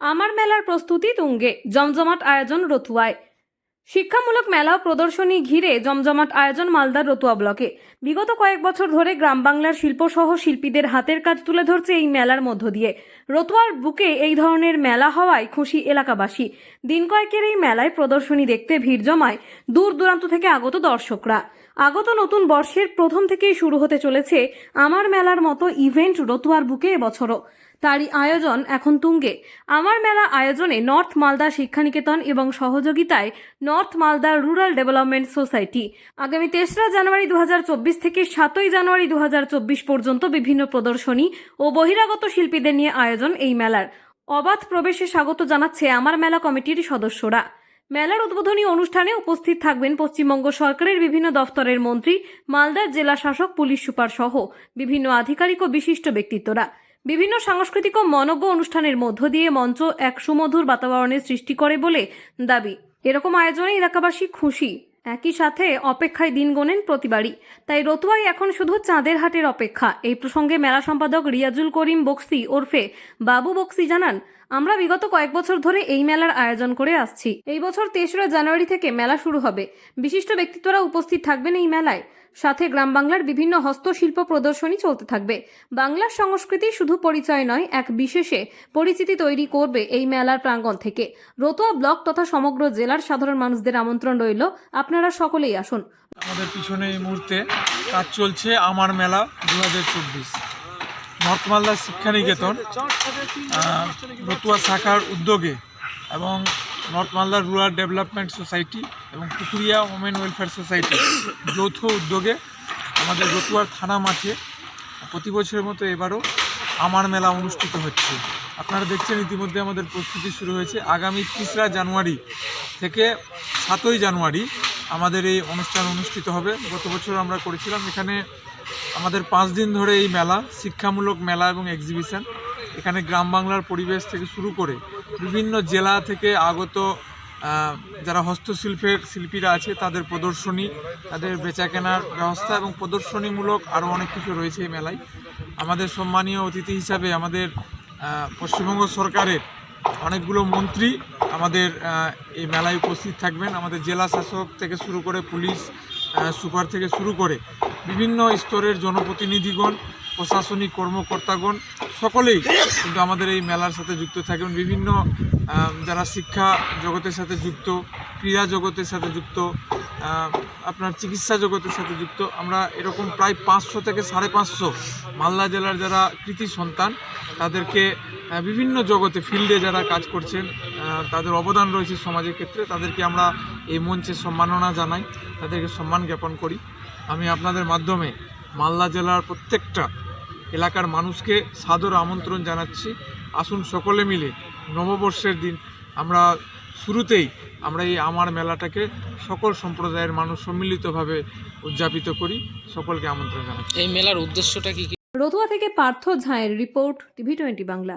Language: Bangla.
আমার মেলার প্রস্তুতি তুঙ্গে, জমজমাট আয়োজন রতুয়ায়। শিক্ষামূলক মেলা ও প্রদর্শনী ঘিরে জমজমাট আয়োজন মালদার রতুয়া ব্লকে। বিগত কয়েক বছর ধরে গ্রাম বাংলার শিল্পসহ শিল্পীদের হাতের কাজ তুলে ধরছে এই মেলার মধ্য দিয়ে। রতুয়ার বুকে এই ধরনের মেলা হওয়ায় খুশি এলাকাবাসী। দিন কয়েকের এই মেলায় প্রদর্শনী দেখতে ভিড় জমায় দূর দূরান্ত থেকে আগত দর্শকরা। আগত নতুন বর্ষের প্রথম থেকেই শুরু হতে চলেছে আমার মেলার মতো ইভেন্ট রতুয়ার বুকে এবছরও। তারই আয়োজন এখন তুঙ্গে। আমার মেলা আয়োজনে নর্থ মালদা শিক্ষানিকেতন এবং সহযোগিতায় north Malda rural development society. আগামী তেসরা জানুয়ারি দু হাজার চব্বিশ থেকে সাতই জানুয়ারি দু হাজার চব্বিশ পর্যন্ত বিভিন্ন প্রদর্শনী ও বহিরাগত শিল্পীদের নিয়ে আয়োজন এই মেলার। অবাধ প্রবেশে স্বাগত জানাচ্ছে আমার মেলা কমিটির সদস্যরা। মেলার উদ্বোধনী অনুষ্ঠানে উপস্থিত থাকবেন পশ্চিমবঙ্গ সরকারের বিভিন্ন দফতরের মন্ত্রী, মালদার জেলা শাসক, পুলিশ সুপার সহ বিভিন্ন আধিকারিক ও বিশিষ্ট ব্যক্তিত্বরা। বিভিন্ন সাংস্কৃতিক ও মনজ্ঞ অনুষ্ঠানের মধ্য দিয়ে মঞ্চ এক সুমধুর বাতাবরণের সৃষ্টি করে বলে দাবি। এরকম আয়োজনে এলাকাবাসী খুশি। একই সাথে অপেক্ষায় দিন গোনেন প্রতিবারই। তাই রতুয়াই এখন শুধু চাঁদের হাটের অপেক্ষা। এই প্রসঙ্গে মেলা সম্পাদক রিয়াজুল করিম বক্সি ওরফে বাবু বক্সি জানান আমরা বিগত কয়েক বছর ধরে এই মেলার আয়োজন করে আসছি। এই বছর তেসরা জানুয়ারি থেকে মেলা শুরু হবে। বিশিষ্ট ব্যক্তিত্বরা উপস্থিত থাকবেন এই মেলায়। সাথে গ্রাম বাংলার বিভিন্ন হস্তশিল্প প্রদর্শনী চলতে থাকবে। বাংলার সংস্কৃতি শুধু পরিচয় নয়, এক বিশেষে পরিচিতি তৈরি করবে এই মেলার প্রাঙ্গণ থেকে। রতুয়া ব্লক তথা সমগ্র জেলার সাধারণ মানুষদের আমন্ত্রণ রইল। আপনারা সকলেই আসুন। আমাদের পিছনে এই মুহূর্তে কাজ চলছে আমার মেলা দু হাজার চব্বিশ। হাজার চব্বিশ নর্থ মালদা শিক্ষানিকেতন রতুয়া শাখার উদ্যোগে এবং north Malda rural development society এবং পুকুরিয়া ওমেন ওয়েলফেয়ার সোসাইটি যৌথ উদ্যোগে আমাদের রতুয়ার থানা মাঠে প্রতি বছরের মতো এবারও আমার মেলা অনুষ্ঠিত হচ্ছে। আপনারা দেখছেন ইতিমধ্যে আমাদের প্রস্তুতি শুরু হয়েছে। আগামী তিসরা জানুয়ারি থেকে সাতই জানুয়ারি আমাদের এই অনুষ্ঠান অনুষ্ঠিত হবে। গত বছর আমরা করেছিলাম, এখানে আমাদের পাঁচ দিন ধরে এই মেলা, শিক্ষামূলক মেলা এবং এক্সিবিশন এখানে গ্রাম বাংলার পরিবেশ থেকে শুরু করে বিভিন্ন জেলা থেকে আগত যারা হস্তশিল্পের শিল্পীরা আছে, তাদের প্রদর্শনী, তাদের বেচাকেনার ব্যবস্থা এবং প্রদর্শনীমূলক আরও অনেক কিছু রয়েছে এই মেলায়। আমাদের সম্মানীয় অতিথি হিসাবে আমাদের পশ্চিমবঙ্গ সরকারের অনেকগুলো মন্ত্রী আমাদের এই মেলায় উপস্থিত থাকবেন। আমাদের জেলা শাসক থেকে শুরু করে পুলিশ সুপার থেকে শুরু করে বিভিন্ন স্তরের জনপ্রতিনিধিগণ, প্রশাসনিক কর্মকর্তাগণ, সকলেই কিন্তু আমাদের এই মেলার সাথে যুক্ত থাকবেন। বিভিন্ন যারা শিক্ষা জগতের সাথে যুক্ত, ক্রীড়া জগতের সাথে যুক্ত আপনার চিকিৎসা জগতের সাথে যুক্ত, আমরা এরকম প্রায় পাঁচশো থেকে সাড়ে পাঁচশো মালদা জেলার যারা কৃতি সন্তান তাদেরকে বিভিন্ন জগতে ফিল্ডে যারা কাজ করছেন তাদের অবদান রয়েছে সমাজের ক্ষেত্রে। তাদেরকে আমরা এই মঞ্চে সম্মাননা জানাই, তাদেরকে সম্মান জ্ঞাপন করি। আমি আপনাদের মাধ্যমে মালদা জেলার প্রত্যেকটা এলাকার মানুষকে সাদর আমন্ত্রণ জানাচ্ছি। আসুন সকলে মিলে নববর্ষের দিন আমরা শুরুতেই আমরা এই আমার মেলাটাকে সকল সম্প্রদায়ের মানুষ সম্মিলিতভাবে উদযাপিত করি। সকলকে আমন্ত্রণ জানাচ্ছি। এই মেলার উদ্দেশ্যটা কি কি? রতুয়া থেকে Partha ঝাঁয়ের report TV twenty Bangla.